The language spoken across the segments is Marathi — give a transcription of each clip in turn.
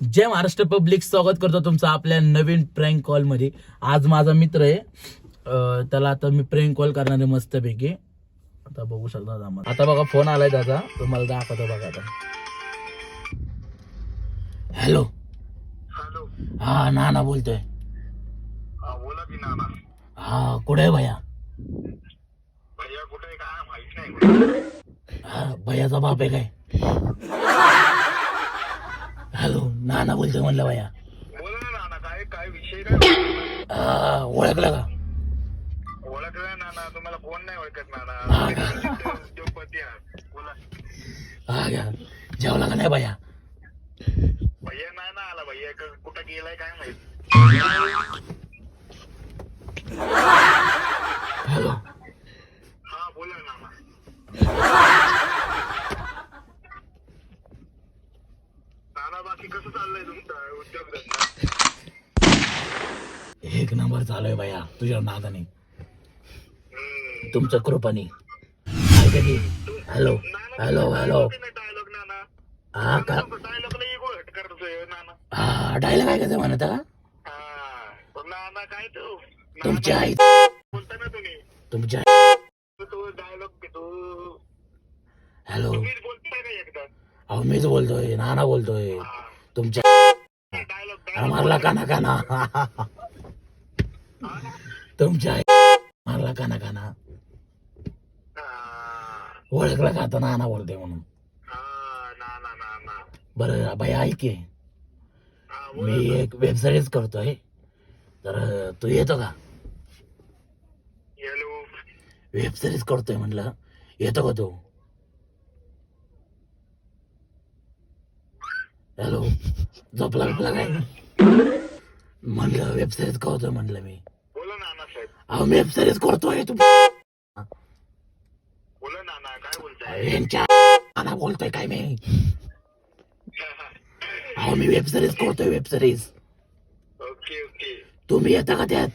जय महाराष्ट्र पब्लिक स्वागत करतो तुमचं आपल्या नवीन प्रँक कॉलमध्ये. आज माझा मित्र आहे. त्याला आता मी प्रँक कॉल करणार आहे मस्तपैकी. आता बघू शकता आम्हाला. आता बघा फोन आलाय त्याचा. तुम्हाला दाखवतो बघा आता. हॅलो हॅलो हा नाना बोलतोय. हा बोला की नाना. हा कुठे आहे भैया? भैया कुठे काय माहीत नाही. हा भैयाचा बाप आहे काय? नाना बोलतोय म्हणलं भैया बोला ना नाना काय काय विषय काय हा ओळखलं का? ओळखलं नाना तुम्हाला कोण नाही ओळखत नाना? का? उद्योगपती आहात. बोला. हा घ्या जेवला का नाही भैया भैया नाही ना आला भैया क- कुठं गेलाय काय माहीत हॅलो हा बोला नाना नाना बाकी कसं चाललंय तुमचा उद्योगधंदा एक नंबर चालू आहे भैया. तुझ्या नादाने. तुमच्या कृपाने. Hello hello hello dialogue Nana हा का? हा म्हणत का हा पण नाना काय तू तुमची आई. बोलता ना तुम्ही तुमच्या हॅलो अहो मीच बोलतोय. नाना बोलतोय. तुमच्या मारला काना काना. तुमच्या मारला काना काना. ओळखलं का आता नाना बोलतोय म्हणून? बरं भैया ऐक की. मी एक वेब सिरीज करतोय. तर तू येतो का? हॅलो वेब सिरीज करतोय म्हणलं. येतो का तू? हॅलो झोपला बिपला काय? म्हणलं वेब सिरीज करतोय म्हणलं मी. बोला नाना साहेब. अहो वेब सिरीज करतोय तू. बोला नाना काय बोलताय? यांच्या नाना बोलतोय काय मी? अहो मी वेब सिरीज करतोय वेब सिरीज ओके ओके. तुम्ही येता का त्यात?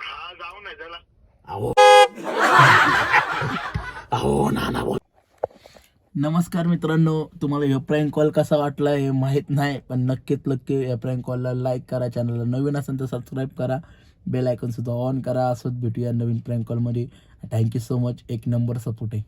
हा जाऊ ना चला. अहो. अहो नाना बोल नमस्कार मित्रांनो तुम्हाला हे प्रँक कॉल कसा वाटला हे माहीत नाही पण नक्कीच नक्की या प्रँक कॉलला लाईक करा चॅनलला नवीन असेल तर सबस्क्राईब करा बेल आयकॉन सुद्धा ऑन करा असंच भेटूया नवीन प्रँक कॉलमध्ये थँक्यू सो मच एक नंबर सपोर्ट आहे.